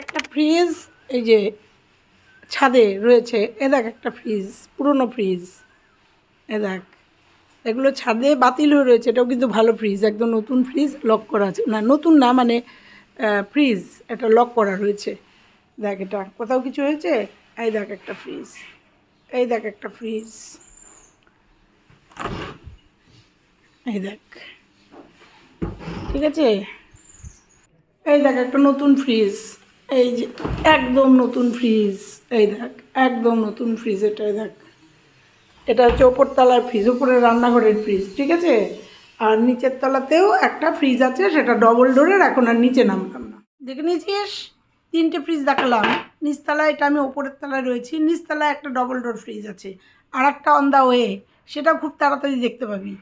একটা ফ্রিজ এই যে ছাদে রয়েছে, এ দেখ একটা ফ্রিজ পুরনো ফ্রিজ এ দেখ। এগুলো ছাদে বাতিল হয়ে রয়েছে, এটাও কিন্তু ভালো ফ্রিজ একদম নতুন ফ্রিজ লক করা আছে। না, নতুন না মানে ফ্রিজ এটা লক করা রয়েছে। দেখ এটা কোথাও কিছু হয়েছে? এই দেখ একটা ফ্রিজ এই দেখ একটা ফ্রিজ এই দেখ। ঠিক আছে? এই দেখ একটা নতুন ফ্রিজ এই যে, একদম নতুন ফ্রিজ এই দেখ, একদম নতুন ফ্রিজ এটাই দেখ। এটা হচ্ছে ওপর তলার ফ্রিজ উপরে রান্নাঘরের ফ্রিজ ঠিক আছে? আর নিচের তলাতেও একটা ফ্রিজ আছে, সেটা ডবল ডোরের এখন আর নিচে নামলাম না। দেখে নিয়েছিস? তিনটে ফ্রিজ দেখালাম। নিচতলায় এটা আমি ওপরের তলায় রয়েছি, নিচতলায় একটা ডবল ডোর ফ্রিজ আছে। আর একটা অন দ্য ওয়ে সেটাও খুব তাড়াতাড়ি দেখতে পাবি।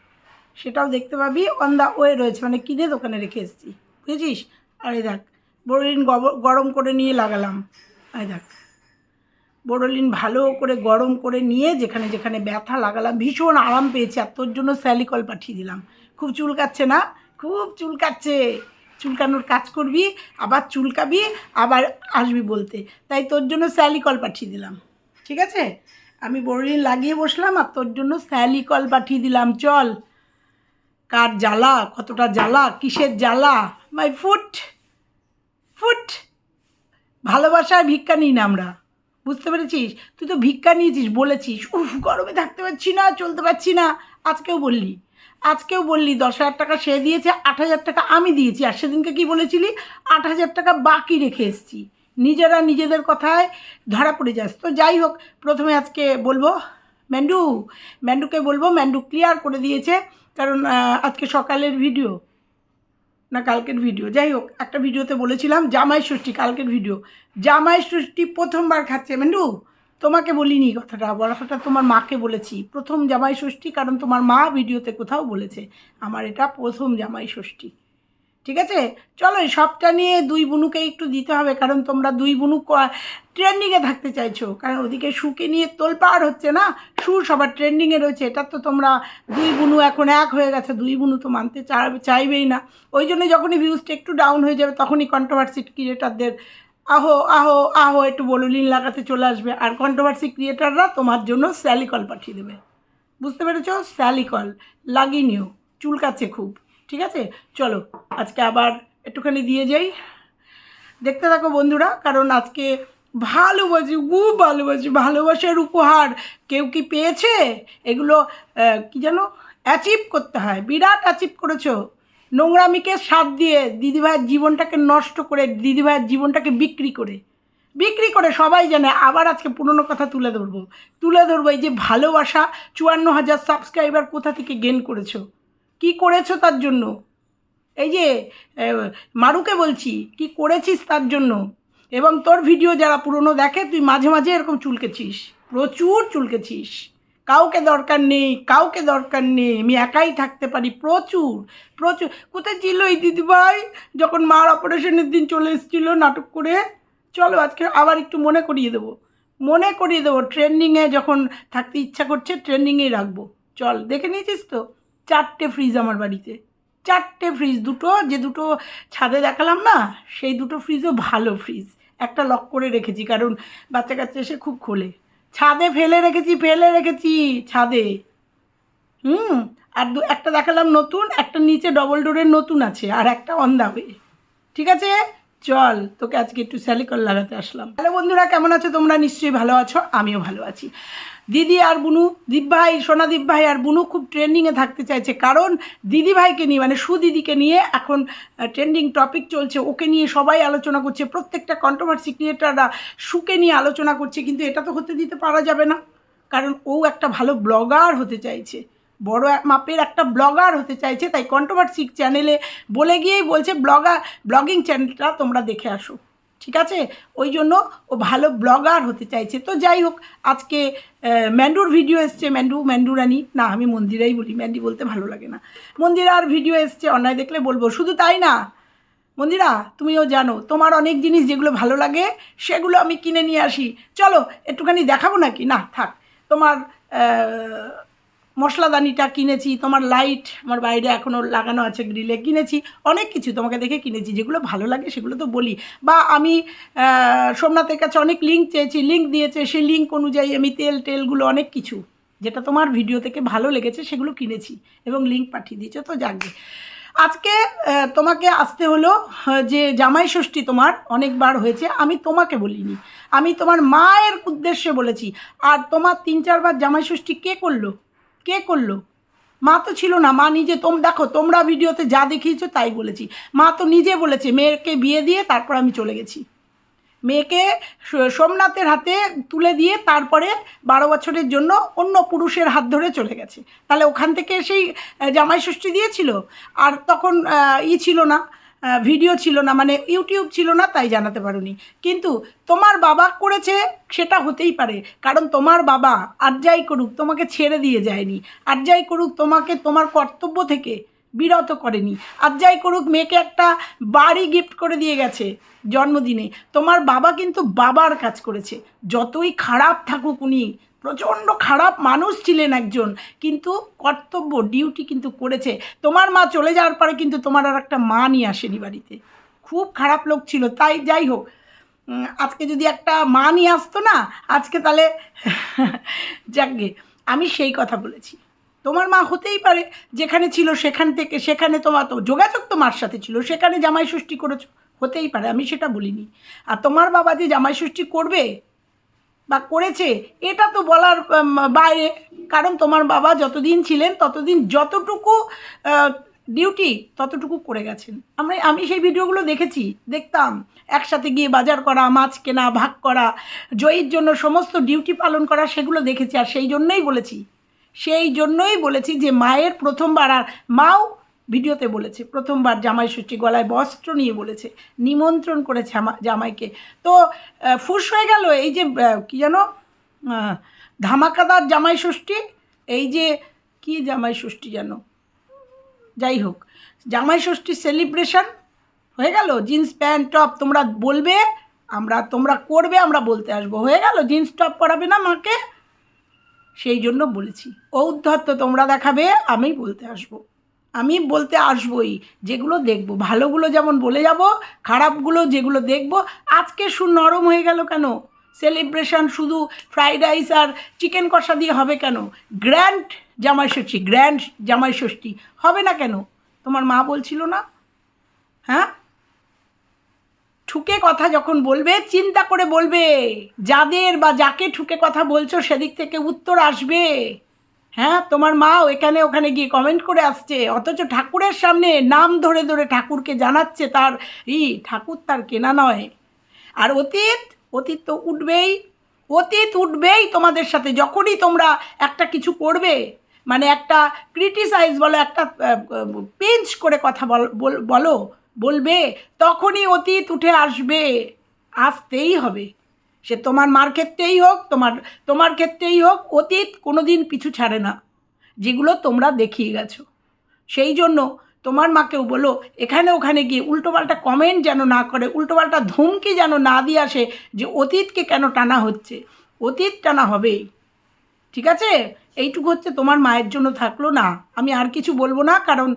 সেটাও দেখতে পাবি অন দ্য ওয়ে রয়েছে মানে কিনে দোকানে রেখে এসেছি। বুঝেছিস? আর এই দেখ বড়দিন গরম করে নিয়ে লাগালাম। এই দেখ। বোরোলিন ভালো করে গরম করে নিয়ে যেখানে যেখানে ব্যথা লাগালাম, ভীষণ আরাম পেয়েছে আর তোর জন্য স্যালিকল পাঠিয়ে দিলাম। খুব চুলকাচ্ছে না? খুব চুলকাচ্ছে। চুলকানোর কাজ করবি, আবার চুলকাবি, আবার আসবি বলতে। তাই তোর জন্য স্যালিকল পাঠিয়ে দিলাম। ঠিক আছে? আমি বোরোলিন লাগিয়ে বসলাম আর তোর জন্য স্যালিকল পাঠিয়ে দিলাম। চল। কার জ্বালা? কতটা জ্বালা? কিসের জ্বালা? My foot foot. ভালোবাসায় ভিক্ষা নিই না আমরা। বুঝতে পেরেছিস? তুই তো ভিক্ষা নিয়েছিস, বলেছিস। উফ, গরমে থাকতে পারছি না, চলতে পারছি না। আজকেও বললি। আজকেও বললি, দশ হাজার টাকা সে দিয়েছে, আট হাজার টাকা আমি দিয়েছি। আর সেদিনকে কী বলেছিলি? আট হাজার টাকা বাকি রেখে এসেছি। নিজেরা নিজেদের কথায় ধরা পড়ে যাস। তো যাই হোক, প্রথমে আজকে বলব, ম্যান্ডু, ম্যান্ডুকে বলব, ম্যান্ডু ক্লিয়ার করে দিয়েছে। কারণ আজকে সকালের ভিডিও না কালকের ভিডিও যাই হোক, একটা ভিডিওতে বলেছিলাম, জামাই ষষ্ঠী, কালকের ভিডিও জামাই ষষ্ঠী প্রথমবার খাচ্ছে, মেন্ডু। তোমাকে বলিনি কথাটা বলাটা তোমার মাকে বলেছি। প্রথম জামাই ষষ্ঠী, কারণ তোমার মা ভিডিওতে কোথাও বলেছে। আমার এটা প্রথম জামাই ষষ্ঠী। ঠিক আছে? চলো সবটা নিয়ে দুই বুনুকে একটু দিতে হবে, কারণ তোমরা দুই বুনু ট্রেন্ডিংয়ে থাকতে চাইছো। কারণ ওদিকে সুকে নিয়ে তোলপাড় হচ্ছে না? সু সবার ট্রেন্ডিংয়ে রয়েছে, এটা তো তোমরা দুই বুনু এখন এক হয়ে গেছে, দুই বুনু তো মানতে চাইবেই না। ওই জন্য যখনই ভিউজটা একটু ডাউন হয়ে যাবে, তখনই কন্ট্রোভার্সি ক্রিয়েটারদের আহো আহো আহো একটু বলুলিন লাগাতে চলে আসবে, আর কন্ট্রোভার্সি ক্রিয়েটাররা তোমার জন্য স্যালিকল পাঠিয়ে দেবে। বুঝতে পেরেছ? স্যালিকল লাগিনিও নিও, চুলকাচ্ছে খুব। ঠিক আছে? চলো, আজকে আবার একটুখানি দিয়ে যাই। দেখতে থাকো বন্ধুরা, কারণ আজকে ভালোবাসি খুব ভালোবাসি ভালোবাসার উপহার। কেউ কি পেয়েছে? এগুলো কি যেন অ্যাচিভ করতে হয়। বিরাট অ্যাচিভ করেছ। নোংরামিকে সাথ দিয়ে দিদিভাইয়ের জীবনটাকে নষ্ট করে দিদিভাইয়ের জীবনটাকে বিক্রি করে। বিক্রি করে সবাই জানে, আবার আজকে পুরনো কথা তুলে ধরবো। তুলে ধরবো এই যে ভালোবাসা, চুয়ান্ন হাজার সাবস্ক্রাইবার কোথা থেকে গেন করেছ? কি করেছ তার জন্য? এই যে মারুকে বলছি, কি করেছিস তার জন্য? এবং তোর ভিডিও যারা পুরনো দেখে, তুই মাঝে মাঝে এরকম চুলকেছিস। প্রচুর চুলকেছিস। কাউকে দরকার নেই, কাউকে দরকার নেই। আমি একাই থাকতে পারি, প্রচুর প্রচুর। কোথায় ছিল এই দিদিভাই যখন মার অপারেশনের দিন চলে এসেছিল নাটক করে? চলো আজকে আবার একটু মনে করিয়ে দেবো। মনে করিয়ে দেবো ট্রেন্ডিংয়ে যখন থাকতে ইচ্ছা করছে ট্রেন্ডিংয়েই রাখব। চল, দেখে নিয়েছিস তো? চারটে ফ্রিজ আমার বাড়িতে। চারটে ফ্রিজ দুটো, যে দুটো ছাদে দেখালাম না, সেই দুটো ফ্রিজও ভালো ফ্রিজ একটা লক করে রেখেছি, কারণ বাচ্চা কাচ্চা এসে খুব খোলে। ছাদে ফেলে রেখেছি ফেলে রেখেছি ছাদে। হুম, আর দু, একটা দেখালাম নতুন, একটা নিচে ডবল ডোরের নতুন আছে, আর একটা অন দা ওয়ে ঠিক আছে? চল, তোকে আজকে একটু স্যালিকল লাগাতে আসলাম। হ্যালো বন্ধুরা, কেমন আছো তোমরা? নিশ্চয়ই ভালো আছো, আমিও ভালো আছি। দিদি আর বুনু দীপ ভাই সোনা ভাই আর বুনু খুব ট্রেন্ডিংয়ে থাকতে চাইছে। কারণ দিদি ভাইকে নিয়ে মানে সুদিদিকে নিয়ে এখন ট্রেন্ডিং টপিক চলছে। ওকে নিয়ে সবাই আলোচনা করছে, প্রত্যেকটা কন্ট্রোভার্সি ক্রিয়েটাররা সুকে নিয়ে আলোচনা করছে, কিন্তু এটা তো হতে দিতে পারা যাবে না। কারণ ও একটা ভালো ব্লগার হতে চাইছে। বড় মাপের একটা ব্লগার হতে চাইছে, তাই কন্ট্রোভার্সি চ্যানেলে বলে গিয়েই বলছে ব্লগার ব্লগিং চ্যানেলটা তোমরা দেখে আসো। ঠিক আছে? ওই জন্য ও ভালো ব্লগার হতে চাইছে। তো যাই হোক, আজকে ম্যান্ডুর ভিডিও এসছে। ম্যান্ডু ম্যান্ডুরানি না, আমি মন্দিরাই বলি, ম্যান্ডি বলতে ভালো লাগে না। মন্দিরার ভিডিও এসছে, অন্যায় দেখলে বলব। শুধু তাই না, মন্দিরা, তুমিও জানো, তোমার অনেক জিনিস যেগুলো ভালো লাগে, সেগুলো আমি কিনে নিয়ে আসি। চলো, একটুখানি দেখাবো নাকি? না, থাক। তোমার মশলাদানিটা কিনেছি, তোমার লাইট আমার বাইরে এখনও লাগানো আছে গ্রিলে কিনেছি, অনেক কিছু তোমাকে দেখে কিনেছি, যেগুলো ভালো লাগে সেগুলো তো বলি। বা আমি সোমনাথের কাছে অনেক লিঙ্ক চেয়েছি লিঙ্ক দিয়েছে, সেই লিঙ্ক অনুযায়ী আমি তেল, টেলগুলো অনেক কিছু, যেটা তোমার ভিডিও থেকে ভালো লেগেছে সেগুলো কিনেছি এবং লিঙ্ক পাঠিয়ে দিয়েছ, তো যাকবে আজকে তোমাকে আসতে হলো যে জামাই ষষ্ঠী তোমার অনেকবার হয়েছে, আমি তোমাকে বলিনি। আমি তোমার মায়ের উদ্দেশ্যে বলেছি, আর তোমার তিন, চারবার জামাই ষষ্ঠী কে করল? কে করল? মা তো ছিল না, মা নিজে তোম, দেখো তোমরা ভিডিওতে যা দেখিয়েছো তাই বলেছি। মা তো নিজে বলেছে, মেয়েকে বিয়ে দিয়ে তারপর আমি চলে গেছি। মেয়েকে সোমনাথের হাতে তুলে দিয়ে তারপরে বারো বছরের জন্য অন্য পুরুষের হাত ধরে চলে গেছে। তাহলে ওখান থেকে সেই জামাই ষষ্ঠী দিয়েছিল? আর তখন ই ছিল না। ভিডিও ছিল না মানে ইউটিউব ছিল না, তাই জানাতে পারোনি। কিন্তু তোমার বাবা করেছে, সেটা হতেই পারে। কারণ তোমার বাবা আর যাই করুক, তোমাকে ছেড়ে দিয়ে যায়নি। আর যাই করুক, তোমাকে তোমার কর্তব্য থেকে বিরত করেনি। আর যাই করুক, মেয়েকে একটা বাড়ি গিফট করে দিয়ে গেছে জন্মদিনে। তোমার বাবা কিন্তু বাবার কাজ করেছে। যতই খারাপ থাকুক উনি প্রচণ্ড খারাপ মানুষ ছিলেন একজন, কিন্তু কর্তব্য, ডিউটি কিন্তু করেছে। তোমার মা চলে যাওয়ার পরে কিন্তু তোমার আর একটা মা নিয়ে আসেনি বাড়িতে। খুব খারাপ লোক ছিল, তাই যাই হোক আজকে যদি একটা মা নিয়ে আসতো না, আজকে তাহলে যাকগে, আমি সেই কথা বলেছি। তোমার মা হতেই পারে, যেখানে ছিল সেখান থেকে, সেখানে তোমার তো যোগাযোগ তোমার সাথে ছিল, সেখানে জামাই ষষ্ঠী করেছ, হতেই পারে, আমি সেটা বলিনি। আর তোমার বাবা যে জামাই ষষ্ঠী করবে বা করেছে, এটা তো বলার বাইরে। কারণ তোমার বাবা যতদিন ছিলেন, ততদিন যতটুকু ডিউটি ততটুকু করে গেছেন। আমরা, আমি সেই ভিডিওগুলো দেখেছি, দেখতাম। একসাথে গিয়ে বাজার করা, মাছ কেনা, ভাগ করা, জয়ীর জন্য সমস্ত ডিউটি পালন করা, সেগুলো দেখেছি। আর সেই জন্যই বলেছি, সেই জন্যই বলেছি যে মায়ের প্রথমবার আর মাও ভিডিওতে বলেছে, প্রথমবার জামাই ষষ্ঠী গলায় বস্ত্র নিয়ে বলেছে, নিমন্ত্রণ করেছে জামাইকে। তো ফুস হয়ে গেল এই যে কি যেন ধামাকাদার জামাই ষষ্ঠী, এই যে, কি জামাই ষষ্ঠী যেন। যাই হোক, জামাই ষষ্ঠীর সেলিব্রেশন হয়ে গেল জিন্স প্যান্ট টপ তোমরা বলবে, আমরা, তোমরা করবে, আমরা বলতে আসব। হয়ে গেল জিন্স টপ পরাবে না মাকে? সেই জন্য বলেছি। ঔদ্ধত্য তোমরা দেখাবে আমি বলতে আসব। আমি বলতে আসবই, যেগুলো দেখব। ভালোগুলো যেমন বলে যাব, খারাপগুলো যেগুলো দেখব, আজকে শু নরম হয়ে গেল কেন? সেলিব্রেশন শুধু ফ্রাইড রাইস আর চিকেন কষা দিয়ে হবে কেন? গ্র্যান্ড জামাই ষষ্ঠী গ্র্যান্ড জামাই ষষ্ঠী হবে না কেন? তোমার মা বলছিল না? হ্যাঁ? ঠুকে কথা যখন বলবে, চিন্তা করে বলবে। যাদের বা যাকে ঠুকে কথা বলছো, সেদিক থেকে উত্তর আসবে। হ্যাঁ তোমার মাও এখানে ওখানে গিয়ে কমেন্ট করে আসছে। অথচ ঠাকুরের সামনে নাম ধরে ধরে ঠাকুরকে জানাচ্ছে তার, ই, ঠাকুর তার কেনা নয়। আর অতীত অতীত তো উঠবেই। অতীত উঠবেই তোমাদের সাথে, যখনই তোমরা একটা কিছু করবে মানে একটা ক্রিটিসাইজ বলো, একটা পেঞ্চ করে কথা বলো, বলবে, তখনই অতীত উঠে আসবে। আসতেই হবে। সে তোমার মার ক্ষেত্রেই হোক, তোমার তোমার ক্ষেত্রেই হোক, অতীত কোনো দিন পিছু ছাড়ে না, যেগুলো তোমরা দেখিয়ে গেছো। সেই জন্য তোমার মাকেও বলো, এখানে ওখানে গিয়ে উল্টোপাল্টা কমেন্ট যেন না করে, উল্টোপাল্টা ধমকি যেন না দিয়ে আসে যে অতীতকে কেন টানা হচ্ছে। অতীত টানা হবেই। ঠিক আছে? এইটুকু হচ্ছে তোমার মায়ের জন্য থাকল না। আমি আর কিছু বলব না, কারণ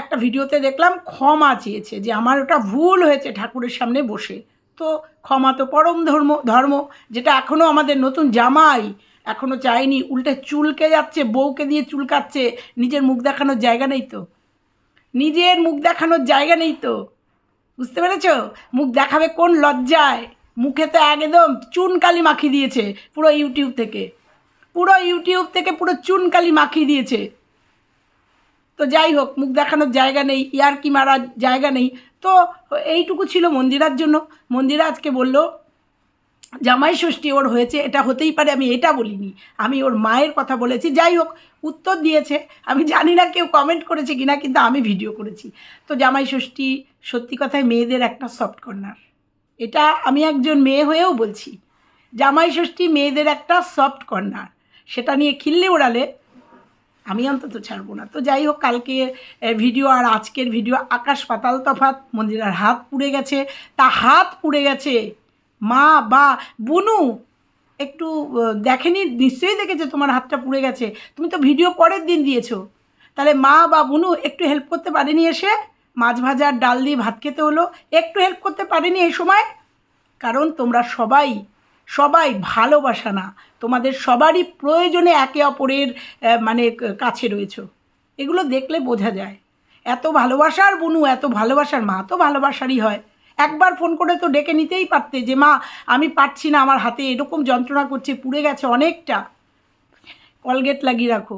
একটা ভিডিওতে দেখলাম ক্ষমা চেয়েছে, যে আমার ওটা ভুল হয়েছে ঠাকুরের সামনে বসে। তো ক্ষমা তো পরম ধর্ম ধর্ম, যেটা এখনও আমাদের নতুন জামাই এখনও চায়নি। উল্টে চুলকে যাচ্ছে, বউকে দিয়ে চুলকাচ্ছে নিজের মুখ দেখানোর জায়গা নেই তো। নিজের মুখ দেখানোর জায়গা নেই তো। বুঝতে পেরেছ? মুখ দেখাবে কোন লজ্জায়? মুখে তো একদম চুনকালি মাখিয়ে দিয়েছে পুরো ইউটিউব থেকে। পুরো ইউটিউব থেকে পুরো চুনকালি মাখিয়ে দিয়েছে। তো যাই হোক, মুখ দেখানোর জায়গা নেই, ইয়ারকি মারার জায়গা নেই। তো এইটুকু ছিল মন্দিরার জন্য। মন্দিরা আজকে বলল, জামাই ষষ্ঠী ওর হয়েছে, এটা হতেই পারে, আমি এটা বলিনি। আমি ওর মায়ের কথা বলেছি। যাই হোক, উত্তর দিয়েছে। আমি জানি না কেউ কমেন্ট করেছে কিনা, কিন্তু আমি ভিডিও করেছি। তো জামাই ষষ্ঠী সত্যি কথায় মেয়েদের একটা সফট কর্নার এটা আমি একজন মেয়ে হয়েও বলছি। জামাই ষষ্ঠী মেয়েদের একটা সফট কর্নার সেটা নিয়ে খিল্লে ওড়ালে আমি অন্তত ছাড়বো না। তো যাই হোক, কালকে ভিডিও আর আজকের ভিডিও আকাশ পাতাল তফাত মন্দিরার হাত পুড়ে গেছে। তা হাত পুড়ে গেছে? মা, বা, বুনু, একটু দেখেনি? নিশ্চয়ই দেখেছে তোমার হাতটা পুড়ে গেছে। তুমি তো ভিডিও পরের দিন দিয়েছ। তাহলে মা, বা, বুনু, একটু হেল্প করতে পারেনি এসে? মাছ ভাজা আর ডাল দিয়ে ভাত খেতে হলো। একটু হেল্প করতে পারেনি এই সময়? কারণ তোমরা সবাই সবাই ভালোবাসা না। তোমাদের সবারই প্রয়োজনে একে অপরের মানে কাছে রয়েছো। এগুলো দেখলে বোঝা যায়। এত ভালোবাসার বনু, এত ভালোবাসার মা তো ভালোবাসারই হয়। একবার ফোন করে তো ডেকে নিতেই পারতে যে, মা, আমি পারছি না, আমার হাতে এরকম যন্ত্রণা করছে, পুড়ে গেছে অনেকটা। কলগেট লাগিয়ে রাখো।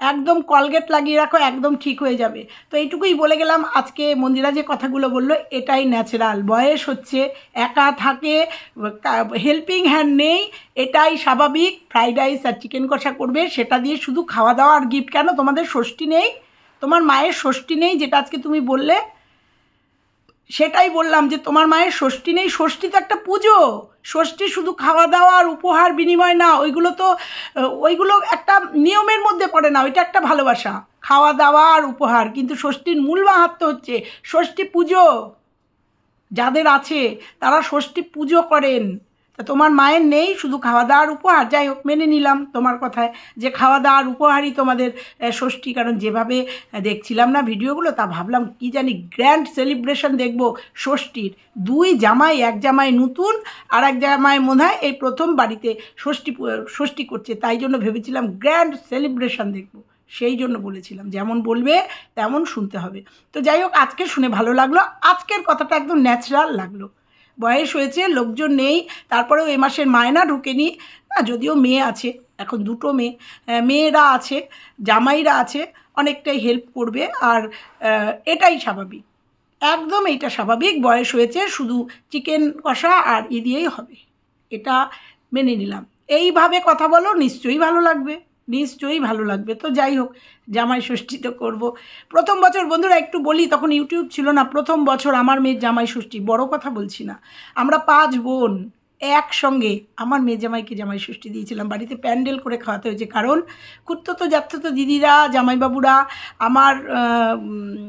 একদম কলগেট লাগিয়ে রাখো, একদম ঠিক হয়ে যাবে। তো এইটুকুই বলে গেলাম, আজকে মন্দিরা যে কথাগুলো বলল, এটাই ন্যাচারাল বয়স হচ্ছে, একা থাকে হেল্পিং হ্যান্ড নেই, এটাই স্বাভাবিক। ফ্রাইড রাইস আর চিকেন কষা করবে, সেটা দিয়ে শুধু খাওয়া দাওয়া আর গিফট কেন? তোমাদের ষষ্ঠী নেই, তোমার মায়ের ষষ্ঠী নেই, যেটা আজকে তুমি বললে। সেটাই বললাম যে তোমার মায়ের ষষ্ঠী নেই, ষষ্ঠী তো একটা পুজো। ষষ্ঠী শুধু খাওয়া দাওয়া আর উপহার বিনিময় না, ওইগুলো তো, ওইগুলো একটা নিয়মের মধ্যে পড়ে না, ওইটা একটা ভালোবাসা। খাওয়া দাওয়া আর উপহার, কিন্তু ষষ্ঠীর মূল মাহাত্ম হচ্ছে ষষ্ঠী পুজো। যাদের আছে, তারা ষষ্ঠী পুজো করেন। তা তোমার মায়ের নেই, শুধু খাওয়া দাওয়ার উপহার। যাই হোক, মেনে নিলাম তোমার কথায় যে খাওয়া দাওয়ার উপহারই তোমাদের ষষ্ঠী। কারণ যেভাবে দেখছিলাম না ভিডিওগুলো, তা ভাবলাম কি জানি গ্র্যান্ড সেলিব্রেশন দেখব ষষ্ঠীর। দুই জামাই, এক জামাই নতুন আর এক জামাই মনে এই প্রথম বাড়িতে ষষ্ঠী ষষ্ঠী করছে। তাই জন্য ভেবেছিলাম গ্র্যান্ড সেলিব্রেশন দেখব। সেই জন্য বলেছিলাম, যেমন বলবে তেমন শুনতে হবে। তো যাই হোক, আজকে শুনে ভালো লাগল। আজকের কথাটা একদম ন্যাচারাল লাগল। বয়স হয়েছে, লোকজন নেই, তারপরেও এ মাসের মায়না ঢুকেনি। না, যদিও মেয়ে আছে, এখন দুটো মেয়ে। মেয়েরা আছে, জামাইরা আছে, অনেকটাই হেল্প করবে আর এটাই স্বাভাবিক। একদম এইটা স্বাভাবিক, বয়স হয়েছে, শুধু চিকেন কষা আর ই দিয়েই হবে। এটা মেনে নিলাম। এইভাবে কথা বলো, নিশ্চয়ই ভালো লাগবে। নিশ্চয়ই ভালো লাগবে। তো যাই হোক, জামাই ষষ্ঠী তো করব। প্রথম বছর বন্ধুরা একটু বলি, তখন ইউটিউব ছিল না, প্রথম বছর আমার মেয়ের জামাই ষষ্ঠী, বড় কথা বলছি না। আমরা পাঁচ বোন একসঙ্গে আমার মেয়ে জামাইকে জামাই ষষ্ঠী দিয়েছিলাম। বাড়িতে প্যান্ডেল করে খাওয়াতে হয়েছে, কারণ খুঁড়তো যাত্রতো দিদিরা, জামাইবাবুরা, আমার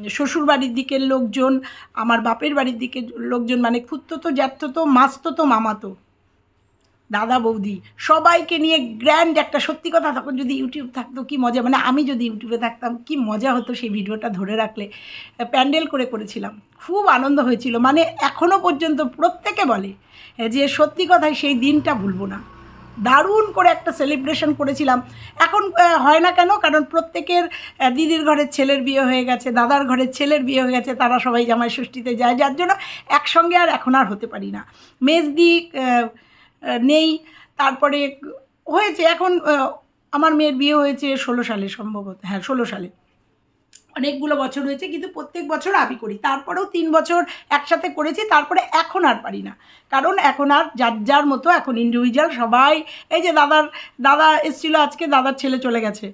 শ্বশুর বাড়ির দিকের লোকজন, আমার বাপের বাড়ির দিকের লোকজন মানে খুঁড়তো যাত্রতো মাস্ততো মামাতো দাদা বৌদি, সবাইকে নিয়ে গ্র্যান্ড একটা সত্যি কথা তখন যদি ইউটিউব থাকতো, কি মজা? মানে আমি যদি ইউটিউবে থাকতাম, কি মজা হতো সেই ভিডিওটা ধরে রাখলে। প্যান্ডেল করে করেছিলাম। খুব আনন্দ হয়েছিল। মানে এখনও পর্যন্ত প্রত্যেকে বলে যে সত্যি কথাই সেই দিনটা ভুলবো না। দারুণ করে একটা সেলিব্রেশন করেছিলাম। এখন হয় না কেন? কারণ প্রত্যেকের দিদির ঘরের ছেলের বিয়ে হয়ে গেছে, দাদার ঘরের ছেলের বিয়ে হয়ে গেছে, তারা সবাই জামাই ষষ্ঠীতে যায়। যার জন্য একসঙ্গে আর এখন আর হতে পারি না। মেজদি নেই। তারপরে হয়েছে, এখন আমার মেয়ের বিয়ে হয়েছে ষোলো সালে সম্ভবত হ্যাঁ ষোলো সালে। অনেকগুলো বছর হয়েছে, কিন্তু প্রত্যেক বছর আমি করি। তারপরেও তিন বছর একসাথে করেছি, তারপরে এখন আর পারি না। কারণ এখন আর যার যার মতো এখন ইন্ডিভিজুয়াল সবাই, এই যে দাদার, দাদা এসেছিল আজকে, দাদার ছেলে চলে গেছে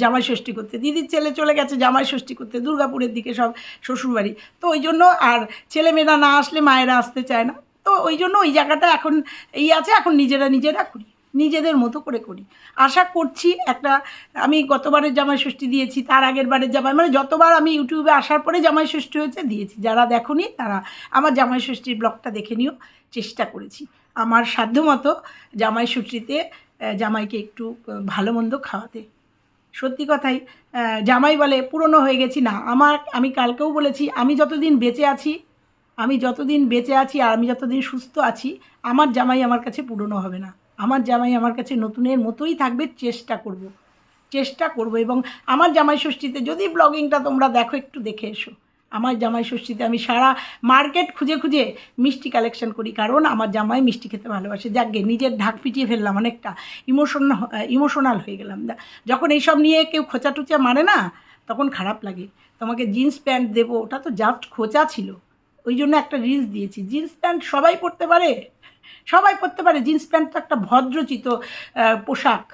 জামাই ষষ্ঠী করতে। দিদির ছেলে চলে গেছে, জামাই ষষ্ঠী করতে, দুর্গাপুরের দিকে সব শ্বশুরবাড়ি। তো ওই জন্য আর ছেলেমেয়েরা না আসলে মায়েরা আসতে চায় না। তো ওই জন্য ওই জায়গাটা এখন এই আছে, এখন নিজেরা নিজেরা করি, নিজেদের মতো করে করি। আশা করছি একটা, আমি গতবারের জামাই ষষ্ঠী দিয়েছি, তার আগের বারের জামাই মানে যতবার আমি ইউটিউবে আসার পরে জামাই ষষ্ঠী হয়েছে দিয়েছি, যারা দেখোনি তারা আমার জামাই ষষ্ঠীর ব্লগটা দেখে নিও, চেষ্টা করেছি। আমার সাধ্যমতো জামাই ষষ্ঠীতে জামাইকে একটু ভালো মন্দ খাওয়াতে। সত্যি কথাই জামাই বলে পুরনো হয়ে গেছি না, আমার, আমি কালকেও বলেছি, আমি যতদিন বেঁচে আছি আমি যতদিন বেঁচে আছি আর আমি যতদিন সুস্থ আছি, আমার জামাই আমার কাছে পুরনো হবে না। আমার জামাই আমার কাছে নতুনের মতোই থাকবে, চেষ্টা করব। চেষ্টা করব এবং আমার জামাই ষষ্ঠীতে যদি ব্লগিংটা তোমরা দেখো, একটু দেখে এসো। আমার জামাই ষষ্ঠীতে আমি সারা মার্কেট খুঁজে খুঁজে মিষ্টি কালেকশন করি, কারণ আমার জামাই মিষ্টি খেতে ভালোবাসে। যাকে নিজের ঢাক পিটিয়ে ফেললাম অনেকটা। ইমোশন ইমোশনাল হয়ে গেলাম। যখন এইসব নিয়ে কেউ খোঁচা টুচা মারে না, তখন খারাপ লাগে। তোমাকে জিন্স প্যান্ট দেবো, ওটা তো জাস্ট খোঁচা ছিল। ওই জন্য একটা রিলস দিয়েছি। জিন্স প্যান্ট সবাই পরতে পারে? সবাই পরতে পারে। জিন্স প্যান্ট তো একটা ভদ্রচিত পোশাক।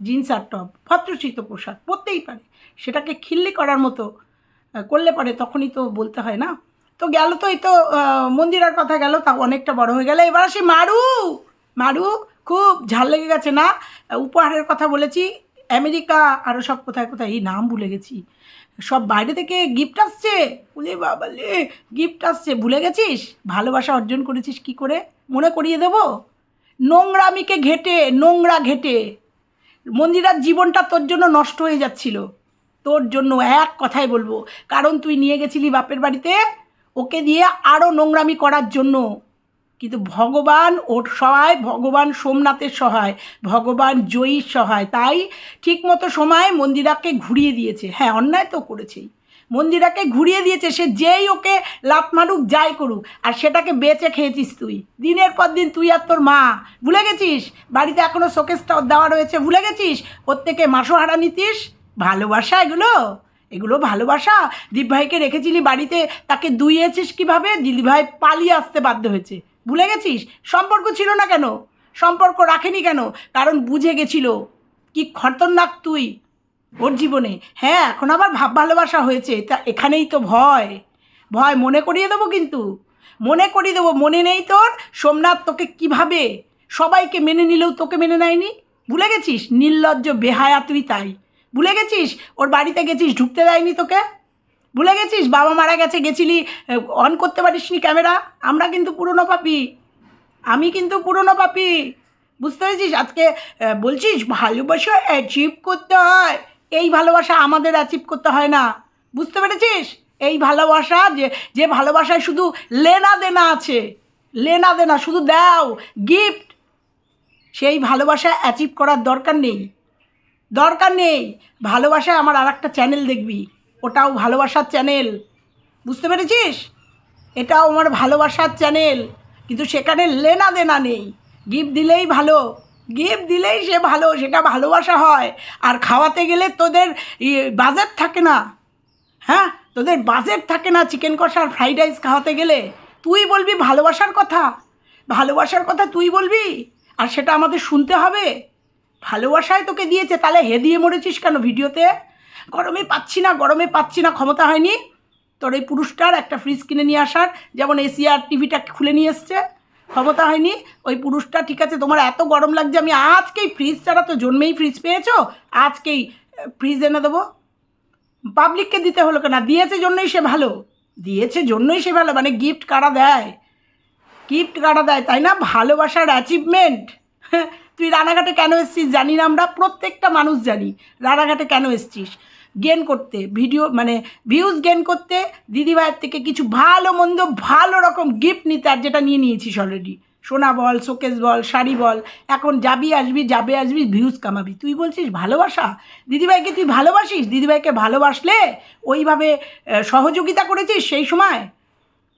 জিন্স আর টপ ভদ্রচিত পোশাক পরতেই পারে। সেটাকে খিল্লি করার মতো করলে পারে তখনই তো বলতে হয় না। তো গেল তো এই তো মন্দিরের কথা গেল, তা অনেকটা বড় হয়ে গেল। এবার আসি মারু! মারু, খুব ঝাল লেগে গেছে না? উপহারের কথা বলেছি। আমেরিকা আরও সব কোথায় কোথায়, এই নাম ভুলে গেছি। সব বাইরে থেকে গিফট আসছে। বলে বাবালে গিফট আসছে। ভুলে গেছিস? ভালোবাসা অর্জন করেছিস কি করে? মনে করিয়ে দেবো? নোংরামিকে ঘেটে, নোংরা ঘেটে। মন্দিরার জীবনটা তোর জন্য নষ্ট হয়ে যাচ্ছিল। তোর জন্য এক কথাই বলব, কারণ তুই নিয়ে গেছিলি বাপের বাড়িতে, ওকে দিয়ে আরও নোংরামি করার জন্য। কিন্তু ভগবান ওর সহায়, ভগবান সোমনাথের সহায়, ভগবান জয়ীর সহায়। তাই ঠিকমতো সময় মন্দিরাকে ঘুরিয়ে দিয়েছে। হ্যাঁ অন্যায় তো করেছেই। মন্দিরাকে ঘুরিয়ে দিয়েছে, সে যেই ওকে লাত মারুক, যাই করুক, আর সেটাকে বেঁচে খেয়েছিস তুই। দিনের পর দিন তুই আর তোর মা। ভুলে গেছিস? বাড়িতে এখনও শোকেসটা দেওয়া রয়েছে, ভুলে গেছিস? প্রত্যেকে মাসোহারা নিতিস? ভালোবাসা এগুলো? এগুলো ভালোবাসা? দীপভাইকে রেখেছিলি বাড়িতে, তাকে দুইয়েছিস কীভাবে? দিদিভাই পালিয়ে আসতে বাধ্য হয়েছে। ভুলে গেছিস? সম্পর্ক ছিল না কেন? সম্পর্ক রাখেনি কেন? কারণ বুঝে গেছিল। কি খতরনাক তুই ওর জীবনে। হ্যাঁ এখন আবার ভাব ভালোবাসা হয়েছে। তা এখানেই তো ভয়। ভয় মনে করিয়ে দেবো কিন্তু। মনে করিয়ে দেবো। মনে নেই তোর। সোমনাথ তোকে কীভাবে? সবাইকে মেনে নিলেও তোকে মেনে নেয়নি? ভুলে গেছিস? নির্লজ্জ বেহায়া তুই তাই। ভুলে গেছিস? ওর বাড়িতে গেছিস? ঢুকতে দেয়নি তোকে? ভুলে গেছিস? বাবা মারা গেছে, গেছিলি অন করতে পারিসনি ক্যামেরা? আমরা কিন্তু পুরনো পাপি। আমি কিন্তু পুরনো পাপি। বুঝতে পেরেছিস? আজকে বলছিস ভালোবাসা অ্যাচিভ করতে হয়। এই ভালোবাসা আমাদের অ্যাচিভ করতে হয় না। বুঝতে পেরেছিস? এই ভালোবাসা যে যে ভালোবাসায় শুধু লেনা দেনা আছে, লেনা দেনা, শুধু দাও গিফট সেই ভালোবাসা অ্যাচিভ করার দরকার নেই। দরকার নেই। ভালোবাসায় আমার আর একটা চ্যানেল দেখবি। ওটাও ভালোবাসার চ্যানেল। বুঝতে পেরেছিস? এটাও আমার ভালোবাসার চ্যানেল। কিন্তু সেখানে লেনা দেনা নেই। গিফট দিলেই ভালো। গিফট দিলেই সে ভালো, সেটা ভালোবাসা হয়। আর খাওয়াতে গেলে তোদের বাজেট থাকে না। হ্যাঁ? তোদের বাজেট থাকে না চিকেন কষা ফ্রাইড রাইস খাওয়াতে গেলে। তুই বলবি ভালোবাসার কথা। ভালোবাসার কথা তুই বলবি? আর সেটা আমাদের শুনতে হবে। ভালোবাসায় তোকে দিয়েছে। তাহলে হেদিয়ে মরেছিস কেন ভিডিওতে? গরমে পাচ্ছি না, গরমে পাচ্ছি না ক্ষমতা হয়নি। তোর এই পুরুষটার একটা ফ্রিজ কিনে নিয়ে আসার, যেমন এসি আর টিভিটা খুলে নিয়ে এসছে, ক্ষমতা হয়নি। ওই পুরুষটা, ঠিক আছে, তোমার এত গরম লাগছে, আমি আজকেই ফ্রিজ ছাড়া তো জন্মেই ফ্রিজ পেয়েছ, আজকেই ফ্রিজ এনে দেবো। পাবলিককে দিতে হলো কেন? দিয়েছে জন্যই সে ভালো। দিয়েছে জন্যই সে ভালো মানে গিফট কারা দেয়? গিফট কারা দেয়, তাই না? ভালোবাসার অ্যাচিভমেন্ট তুই রানাঘাটে কেন এসছিস জানি না আমরা, প্রত্যেকটা মানুষ জানি। রানাঘাটে কেন এসছিস? গেন করতে ভিডিও মানে ভিউজ গেন করতে দিদিভাইয়ের থেকে কিছু ভালো মন্দ, ভালো রকম গিফট নিতে আর যেটা নিয়ে নিয়েছিস অলরেডি সোনা বল শোকেস বল, শাড়ি বল, এখন যাবি আসবি, যাবে আসবি ভিউজ কামাবি। তুই বলছিস ভালোবাসা? দিদিভাইকে তুই ভালোবাসিস? দিদিভাইকে ভালোবাসলে ওইভাবে সহযোগিতা করেছিস সেই সময়?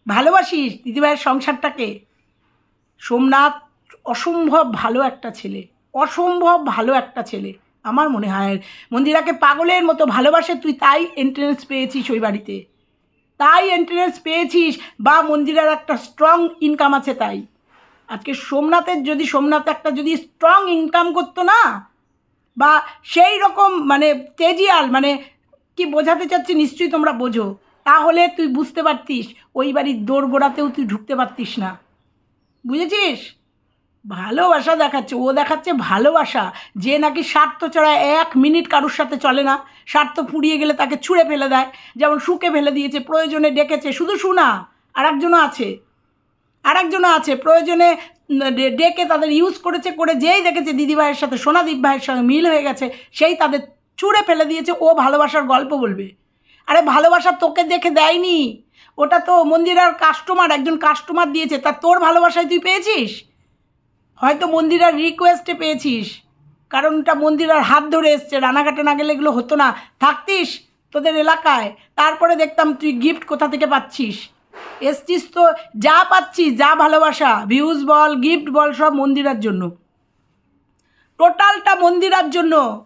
ভালোবাসিস দিদিভাইয়ের সংসারটাকে? সোমনাথ অসম্ভব ভালো একটা ছেলে। অসম্ভব ভালো একটা ছেলে। আমার মনে হয়। মন্দিরাকে পাগলের মতো ভালোবাসে তুই, তাই এন্ট্রেন্স পেয়েছিস ওই বাড়িতে। তাই এন্ট্রেন্স পেয়েছিস, বা মন্দিরার একটা স্ট্রং ইনকাম আছে তাই। আজকে সোমনাথের যদি, সোমনাথ একটা যদি স্ট্রং ইনকাম করতো না, বা সেই রকম মানে তেজিয়াল মানে কি বোঝাতে চাচ্ছি নিশ্চয়ই তোমরা বোঝো। তাহলে তুই বুঝতে পারতিস, ওই বাড়ির দোরগোড়াতেও তুই ঢুকতে পারতিস না। বুঝেছিস? ভালোবাসা দেখাচ্ছে, ও দেখাচ্ছে ভালোবাসা। যে নাকি স্বার্থ ছাড়া এক মিনিট কারোর সাথে চলে না, স্বার্থ ফুরিয়ে গেলে তাকে ছুঁড়ে ফেলে দেয়, যেমন শুকে ফেলে দিয়েছে, প্রয়োজনে ডেকেছে, শুধু শোনা আর একজনও আছে। আর একজনও আছে, প্রয়োজনে ডেকে তাদের ইউজ করেছে, করে যেই দেখেছে দিদিভাইয়ের সাথে, সোনাদীপ ভাইয়ের সঙ্গে মিল হয়ে গেছে, সেই তাদের ছুঁড়ে ফেলে দিয়েছে, ও ভালোবাসার গল্প বলবে। আরে ভালোবাসা তোকে দেখে দেয়নি। ওটা তো মন্দিরার কাস্টমার একজন কাস্টমার দিয়েছে, তা তোর ভালোবাসায় তুই পেয়েছিস? হয়তো মন্দিরার রিকোয়েস্টে পেয়েছিস। কারণ ওটা মন্দিরার হাত ধরে এসছে। রানাঘাটে না গেলে এগুলো হতো না। থাকতিস তোদের এলাকায়। তারপরে দেখতাম তুই গিফট কোথা থেকে পাচ্ছিস? এসছিস তো যা পাচ্ছিস, যা ভালোবাসা ভিউজ বল গিফট বল, সব মন্দিরার জন্য। টোটালটা মন্দিরার জন্য।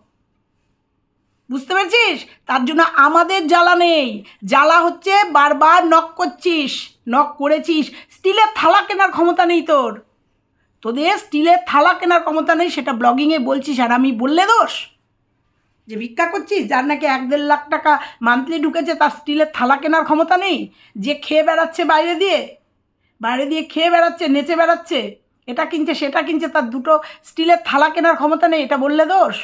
বুঝতে পেরেছিস? তার জন্য আমাদের জ্বালা নেই। জ্বালা হচ্ছে বারবার নক করছিস। নক করেছিস। স্টিলের থালা কেনার ক্ষমতা নেই তোর। তোদের স্টিলের থালা কেনার ক্ষমতা নেই, সেটা ব্লগিংয়ে বলছিস আর আমি বললে দোষ? যে ভিক্ষা করছিস, যার নাকি এক দেড় লাখ টাকা মান্থলি ঢুকেছে, তার স্টিলের থালা কেনার ক্ষমতা নেই? যে খেয়ে বেড়াচ্ছে বাইরে দিয়ে বাইরে দিয়ে খেয়ে বেড়াচ্ছে, নেচে বেড়াচ্ছে, এটা কিনছে, সেটা কিনছে, তার দুটো স্টিলের থালা কেনার ক্ষমতা নেই, এটা বললে দোষ?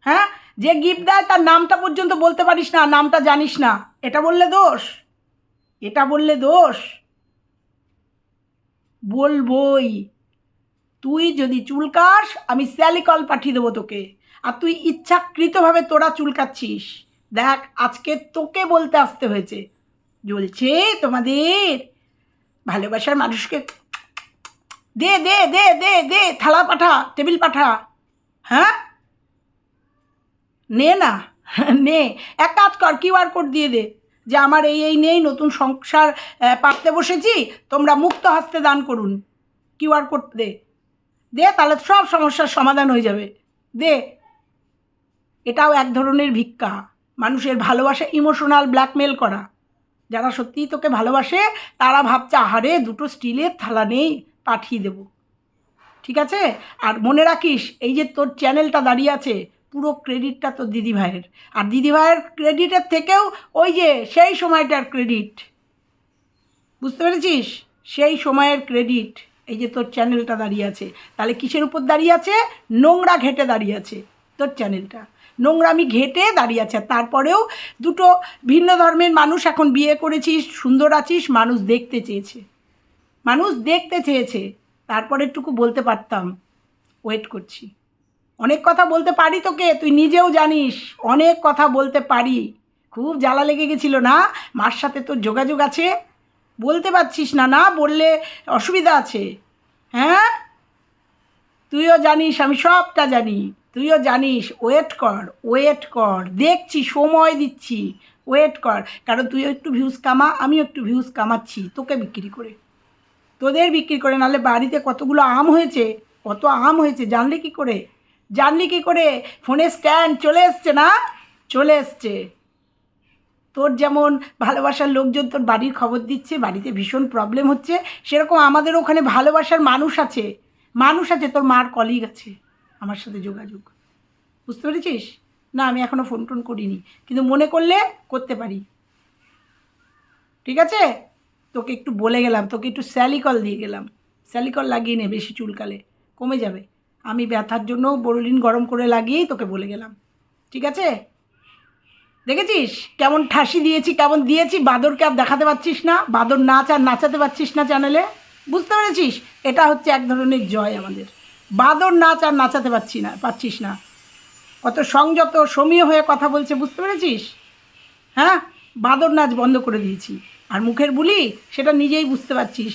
হ্যাঁ? যে গিফট দেয়, তার নামটা পর্যন্ত বলতে পারিস না নামটা জানিস না, এটা বললে দোষ? এটা বললে দোষ? বলবই। তুই যদি চুলকাস, আমি স্যালিকল পাঠিয়ে দেবো তোকে। আর তুই ইচ্ছাকৃতভাবে তোরা চুলকাচ্ছিস। দেখ, আজকে তোকে বলতে আসতে হয়েছে। জ্বলছে তোমাদের। ভালোবাসার মানুষকে দে দে দে দে দে, থালা পাঠা, টেবিল পাঠা। হ্যাঁ? নে না, নে। এক কাজ কর কিউআর কোড দিয়ে দে। যে আমার এই এই নেই, নতুন সংসার পাততে বসেছি, তোমরা মুক্ত হস্তে দান করুন। কিউআর কোড দে। দে, তাহলে সব সমস্যার সমাধান হয়ে যাবে। দে। এটাও এক ধরনের ভিক্ষা। মানুষের ভালোবাসা ইমোশনাল ব্ল্যাকমেল করা। যারা সত্যিই তোকে ভালোবাসে, তারা ভাবছে, আহারে, দুটো স্টিলের থালা নেই, পাঠিয়ে দেব। ঠিক আছে? আর মনে রাখিস, এই যে তোর চ্যানেলটা দাঁড়িয়ে আছে পুরো ক্রেডিটটা তোর দিদিভাইয়ের। আর দিদিভাইয়ের ক্রেডিটের থেকেও ওই যে সেই সময়টার ক্রেডিট বুঝতে পেরেছিস? সেই সময়ের ক্রেডিট এই যে তোর চ্যানেলটা দাঁড়িয়ে আছে। তাহলে কিসের উপর দাঁড়িয়ে আছে? নোংরা ঘেটে দাঁড়িয়ে আছে তোর চ্যানেলটা নোংরামি ঘেটে দাঁড়িয়ে আছে। তারপরেও দুটো ভিন্ন ধর্মের মানুষ এখন বিয়ে করেছিস, সুন্দর আছিস, মানুষ দেখতে চেয়েছে। মানুষ দেখতে চেয়েছে। তারপরে একটুকু বলতে পারতাম। ওয়েট করছি। অনেক কথা বলতে পারি তোকে, তুই নিজেও জানিস, অনেক কথা বলতে পারি। খুব জ্বালা লেগে গেছিল না? মার সাথে তোর যোগাযোগ আছে? বলতে পারছিস না না বললে অসুবিধা আছে। হ্যাঁ? তুইও জানিস, আমি সবটা জানি। তুইও জানিস ওয়েট কর ওয়েট কর। দেখছি, সময় দিচ্ছি ওয়েট কর। কারণ তুইও একটু ভিউজ কামা, আমিও একটু ভিউজ কামাচ্ছি, তোকে বিক্রি করে। তোদের বিক্রি করে, নাহলে বাড়িতে কতগুলো আম হয়েছে? কত আম হয়েছে? জানলে কি করে? জানলি কি করে? ফোনে স্ট্যান্ড চলে এসছে না? চলে এসছে। তোর যেমন ভালোবাসার লোকজন তোর বাড়ির খবর দিচ্ছে, বাড়িতে ভীষণ প্রবলেম হচ্ছে, সেরকম আমাদের ওখানে ভালোবাসার মানুষ আছে। মানুষ আছে, তোর মার কলিগ আছে, আমার সাথে যোগাযোগ। বুঝতে পেরেছিস? না, আমি এখনও ফোন টোন করিনি, কিন্তু মনে করলে করতে পারি। ঠিক আছে? তোকে একটু বলে গেলাম, তোকে একটু স্যালিকল দিয়ে গেলাম। স্যালিকল লাগিয়ে নে বেশি চুলকালে, কমে যাবে। আমি ব্যথার জন্য বড়লিন গরম করে লাগিয়েই তোকে বলে গেলাম। ঠিক আছে? দেখেছিস? কেমন ঠাসি দিয়েছি, কেমন দিয়েছি, বাঁদরকে আর দেখাতে পারছিস না, বাঁদর নাচ আর নাচাতে পারছিস না চ্যানেলে বুঝতে পেরেছিস? এটা হচ্ছে এক ধরনের জয় আমাদের। বাঁদর নাচ আর নাচাতে পারছি না পারছিস না। কত সংযত সমীয় হয়ে কথা বলছে, বুঝতে পেরেছিস? হ্যাঁ? বাঁদর নাচ বন্ধ করে দিয়েছি। আর মুখের বুলি, সেটা নিজেই বুঝতে পারছিস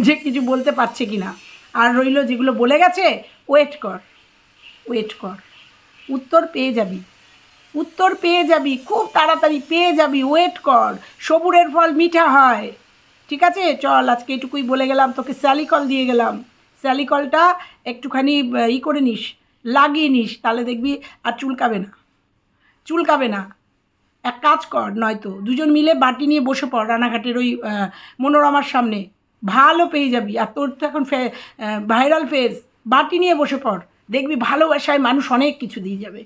যে কিছু বলতে পারছে কি না আর রইল যেগুলো বলে গেছে ওয়েট কর ওয়েট কর। উত্তর পেয়ে যাবি। উত্তর পেয়ে যাবি, খুব তাড়াতাড়ি পেয়ে যাবি ওয়েট কর। সবুরের ফল মিঠা হয়। ঠিক আছে? চল, আজকে এটুকুই বলে গেলাম, তোকে স্যালিকল দিয়ে গেলাম। স্যালিকলটা একটুখানি ই করে নিস, লাগিয়ে নিস, তাহলে দেখবি আর চুলকাবে না। চুলকাবে না। এক কাজ কর, নয়তো। দুজন মিলে বাটি নিয়ে বসে পড়, রানাঘাটের ওই মনোরমার সামনে। ভালো পেয়ে যাবি। আর তোর তো এখন ভাইরাল ফেজ বাটি নিয়ে বসে পড়। দেখবি ভালোবাসায় মানুষ অনেক কিছু দিয়ে যাবে।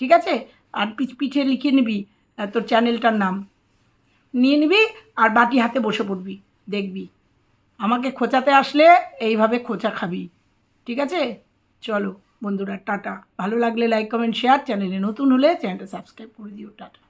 ঠিক আছে? আর পিঠে লিখে নিবি তোর চ্যানেলটার নাম। নিয়ে নিবি আর বাটি হাতে বসে পড়বি, দেখবি। আমাকে খোঁচাতে আসলে এইভাবে খোঁচা খাবি। ঠিক আছে? চলো বন্ধুরা, টাটা। ভালো লাগলে লাইক কমেন্ট শেয়ার চ্যানেলে নতুন হলে চ্যানেলটা সাবস্ক্রাইব করে দিও। টাটা।